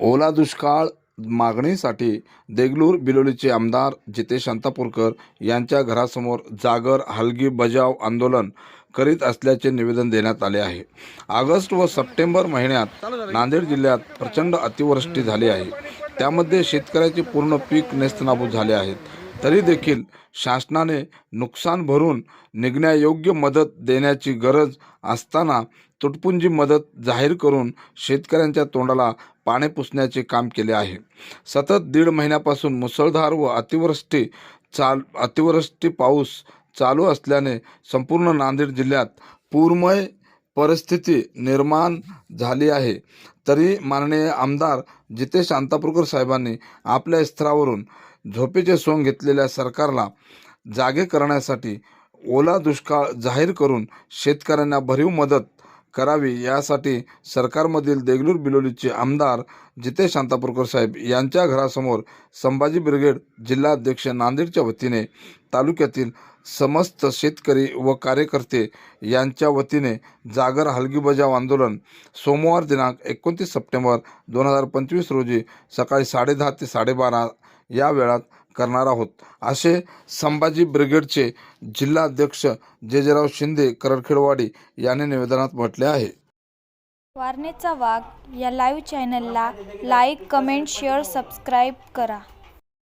ओला दुष्काळ मागणीसाठी देगलूर बिलोलीचे आमदार जितेश शांतापूरकर यांच्या घरासमोर जागर हलगी बजाव आंदोलन करीत असल्याचे निवेदन देण्यात आले आहे. ऑगस्ट व सप्टेंबर महिन्यात नांदेड जिल्ह्यात प्रचंड अतिवृष्टी झाली आहे. त्यामध्ये शेतकऱ्याचे पूर्ण पीक नेस्तनाबूत झाले आहेत. तरी देखील शासनाने नुकसान भरून निघण्यायोग्य मदत देण्याची गरज असताना तुटपुंजी मदत जाहीर करून शेतकऱ्यांच्या तोंडाला पाणी पुसण्याचे काम केले आहे. सतत दीड महिन्यापासून मुसळधार व अतिवृष्टी चाल अतिवृष्टी पाऊस चालू असल्याने संपूर्ण नांदेड जिल्ह्यात पूरमय परिस्थिती निर्माण झाली आहे. तरी माननीय आमदार जितेश शांतापूरकर साहेबांनी आपल्या स्तरावरून झोपेचे सोंग घेतलेल्या सरकारला जागे करण्यासाठी ओला दुष्काळ जाहीर करून शेतकऱ्यांना भरीव मदत करावी यासाठी सरकारमधील देगलूर बिलोलीचे आमदार जितेश शांतापूरकर साहेब यांच्या घरासमोर संभाजी ब्रिगेड जिल्हाध्यक्ष नांदेडच्या वतीने तालुक्यातील समस्त शेतकरी व कार्यकर्ते यांच्या वतीने जागर हलगी बजाव आंदोलन सोमवार दिनांक एकोणतीस सप्टेंबर दोन हजार पंचवीस रोजी सकाळी साडेदहा ते साडेबारा या वेळात करणार आहोत. असे संभाजी ब्रिगेडचे जिल्हाध्यक्ष जेजेराव शिंदे करडखेडवाडी यांनी निवेदनात म्हटले आहे. वारणेचा वाघ या लाईव्ह चॅनलला लाईक कमेंट शेअर सबस्क्राईब करा.